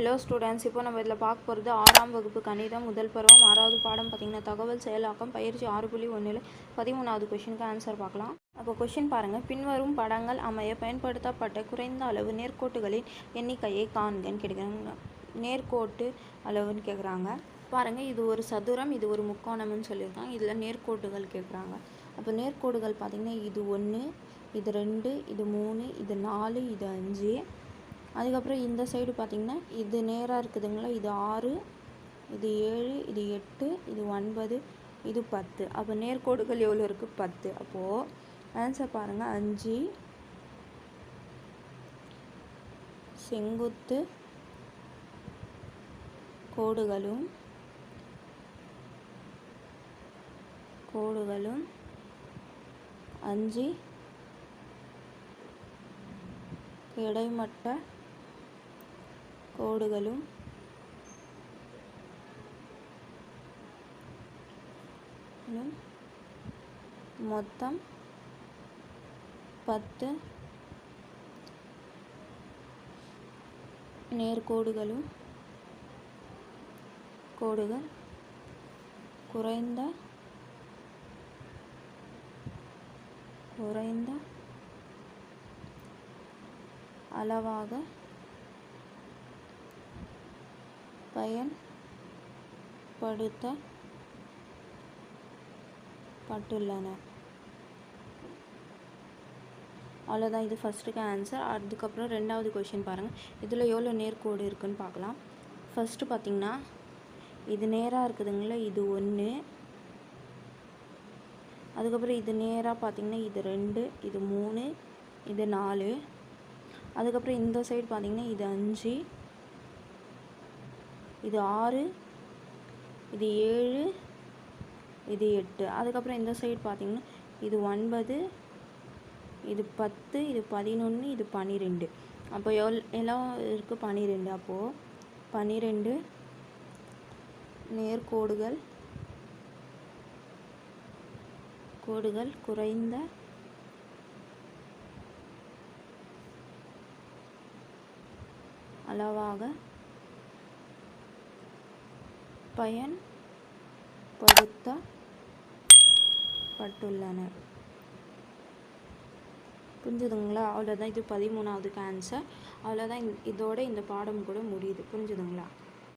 Hello students இப்போ நம்ம இதில் பார்க்க போகிறது ஆறாம் வகுப்பு கணிதம் முதல் பருவம். ஆறாவது பாடம் பார்த்திங்கன்னா தகவல் செயலாக்கம் பயிற்சி ஆறு புள்ளி ஒன்றில் பதிமூணாவது கொஷினுக்கு ஆன்சர் பார்க்கலாம். அப்போ கொஷின் பாருங்கள் பின்வரும் படங்கள் அமைய பயன்படுத்தப்பட்ட குறைந்த அளவு நேர்கோட்டுகளின் எண்ணிக்கையை காண்கன்னு கேட்குறாங்க. நேர்கோட்டு அளவுன்னு கேட்குறாங்க. பாருங்கள் இது ஒரு சதுரம் இது ஒரு முக்கோணம்னு சொல்லியிருக்காங்க. இதில் நேர்கோட்டுகள் கேட்குறாங்க. அப்போ நேர்கோடுகள் பார்த்திங்கன்னா இது ஒன்று இது ரெண்டு இது மூணு இது நாலு இது அஞ்சு அதுக்கப்புறம் இந்த சைடு பார்த்திங்கன்னா இது நேராக இருக்குதுங்களா? இது ஆறு இது ஏழு இது எட்டு இது ஒன்பது இது பத்து. அப்போ நேர்கோடுகள் எவ்வளோ இருக்குது பத்து. அப்போது ஆன்சர் பாருங்கள் அஞ்சு செங்குத்து கோடுகளும் கோடுகளும் அஞ்சு கிடைமட்ட கோடுகளும் மொத்தம் பத்து நேர்கோடுகளும் கோடுகள் குறைந்த குறைந்த அளவாக பயன்படுத்தப்பட்டுள்ளன. அவ்வளோதான் இது ஃபஸ்ட்டுக்கு ஆன்சர் அதுக்கப்புறம் ரெண்டாவது கொஷின் பாருங்கள் இதில் எவ்வளோ நேர்கோடு இருக்குதுன்னு பார்க்கலாம். ஃபஸ்ட்டு பார்த்திங்கன்னா இது நேராக இருக்குதுங்களா? இது ஒன்று அதுக்கப்புறம் இது நேராக பார்த்திங்கன்னா இது ரெண்டு இது மூணு இது நாலு. அதுக்கப்புறம் இந்த சைடு பார்த்திங்கன்னா இது அஞ்சு. இது ஆறு இது ஏழு இது எட்டு. அதுக்கப்புறம் இந்த சைடு பார்த்திங்கன்னா இது ஒன்பது இது பத்து இது பதினொன்று இது பன்னிரெண்டு அப்போ எவ்வளோ எல்லாம் இருக்குது பன்னிரெண்டு அப்போது பன்னிரெண்டு நேர்கோடுகள் கோடுகள் குறைந்த அளவாக பயன்படுத்தப்பட்டுள்ளன. புரிஞ்சுதுங்களா? அவ்வளோதான் இது பதிமூணாவதுக்கு ஆன்சர் அவ்வளோதான் இதோட இந்த பாடம் கூட முடியுது. புரிஞ்சுதுங்களா?